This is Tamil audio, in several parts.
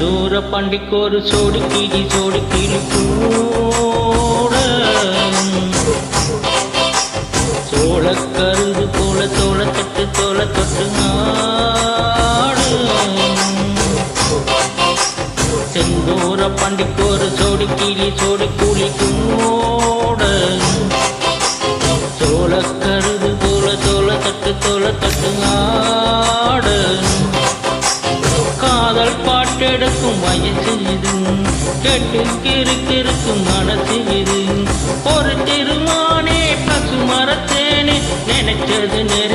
தூர பண்டிக்கு ஒரு சோடி கிளி சோடி கிளி கூட சோழ கருது போல தோள தொட்டு தோள தொட்டு நாடு செந்தூர பண்டிக்கொரு சோடி கீழி சோடி கூலி கூட சோழ கருது போல தோள தொட்டு தோள தொட்டு நாடு காதல் பாட்டெடுக்கும் வயசு இது கேட்டு கிறுக்கிறுக்கும் மனசு இது ஒரு திருமானே பசு மரத்தேனே நினைச்சது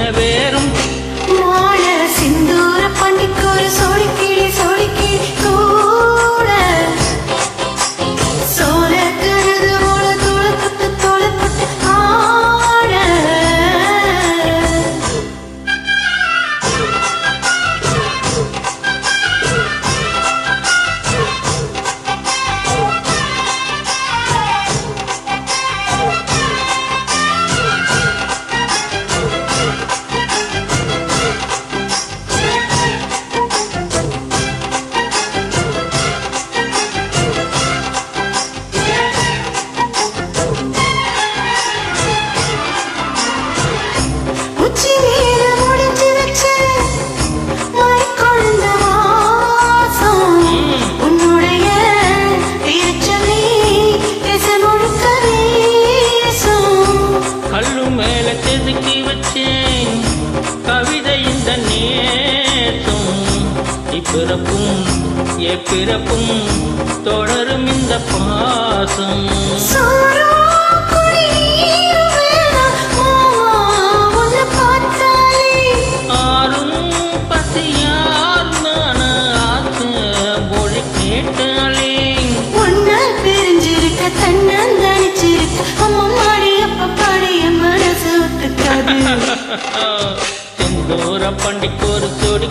மாடி அப்ப பாடிய மனசு ஒத்துக்காது செந்தூர பண்டிக்கு ஒரு சோடி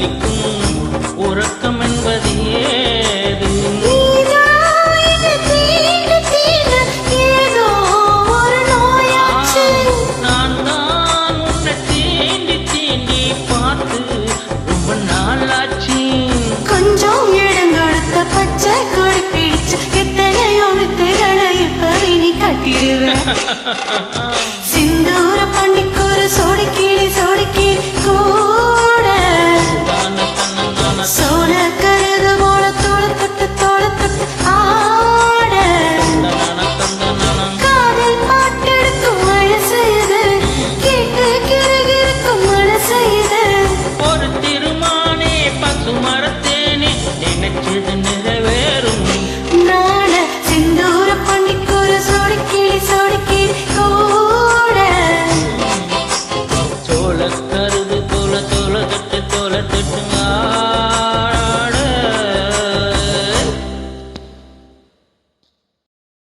தத்தளிக்கும் உறக்கம் என்பது ஏது நான் தான் உன்னை தீண்டி தீண்டி பார்த்து ரொம்ப நாளாச்சு. கொஞ்சம் இடம் கொடுத்த பச்சை கொடி பிடிச்சு எத்தனையோ வித்தைகளை இப்ப நீ கட்டிடுவேன். just